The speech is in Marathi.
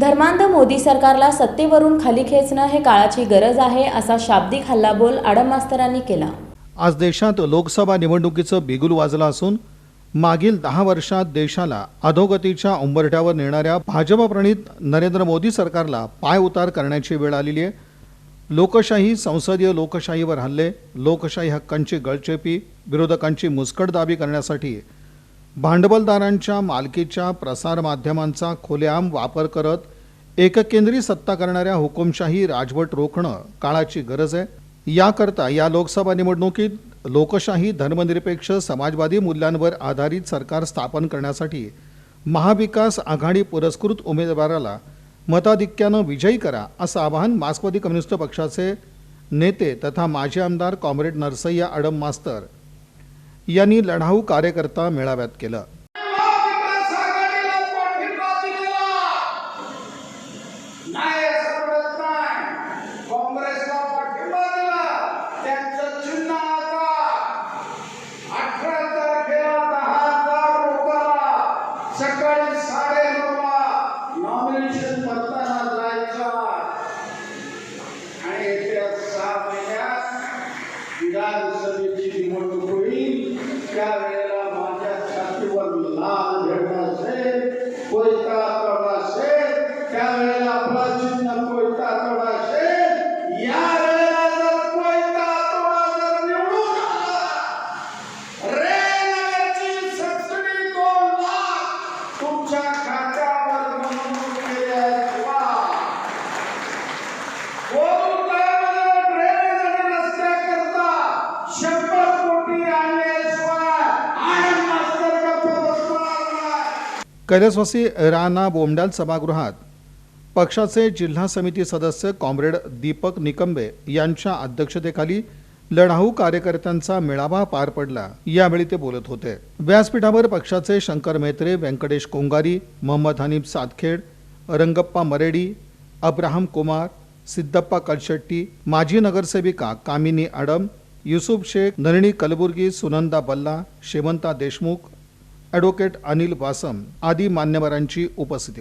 धर्मांध मोदी सरकारला सत्तेवरून खाली खेचणं हे काळाची गरज आहे असा शाब्दिक हल्लाबोल आडम मास्तरांनी केला. आज देशात लोकसभा निवडणुकीचं बिगुल वाजलं असून मागील दहा वर्षात देशाला अधोगतीच्या उंबरठ्यावर नेणाऱ्या भाजपप्रणित नरेंद्र मोदी सरकारला पाय उतार करण्याची वेळ आलेली आहे. लोकशाही संसदीय लोकशाहीवर हल्ले लोकशाही हक्कांची गळचेपी विरोधकांची मुस्कटदाबी करण्यासाठी भांडवलदारांच्या मालकीच्या प्रसारमाध्यमांचा खुलेआम वापर करत एककेंद्री सत्ता करणाऱ्या हुकुमशाही राजवट रोखणं काळाची गरज आहे. याकरता या लोकसभा निवडणुकीत लोकशाही धर्मनिरपेक्ष समाजवादी मूल्यांवर आधारित सरकार स्थापन करण्यासाठी महाविकास आघाडी पुरस्कृत उमेदवाराला मताधिक्यानं विजयी करा असं आवाहन मार्क्सवादी कम्युनिस्ट पक्षाचे नेते तथा माजी आमदार कॉम्रेड नरसय्या आडम मास्तर यांनी लढाऊ कार्यकर्ता मेळाव्यात केलं. महाविकास आघाडीला Foi कैलासवासी राणा बोमडाल सभागृहात पक्षाचे जिल्हा समिती सदस्य कॉम्रेड दीपक निकंबे यांच्या अध्यक्षतेखाली लढाऊ कार्यकर्त्यांचा मेळावा पार पडला. यावेळी ते बोलत होते. व्यासपीठावर पक्षाचे शंकर मेत्रे व्यंकटेश कोंगारी मोहम्मद हनीफ सातखेड रंगप्पा मरेडी अब्राहम कुमार सिद्धप्पा कलशेट्टी माजी नगरसेविका कामिनी आडम युसुफ शेख नरणी कलबुर्गी सुनंदा बल्ला शेवंता देशमुख ॲडव्होकेट अनिल वासम आदी मान्यवरांची उपस्थिती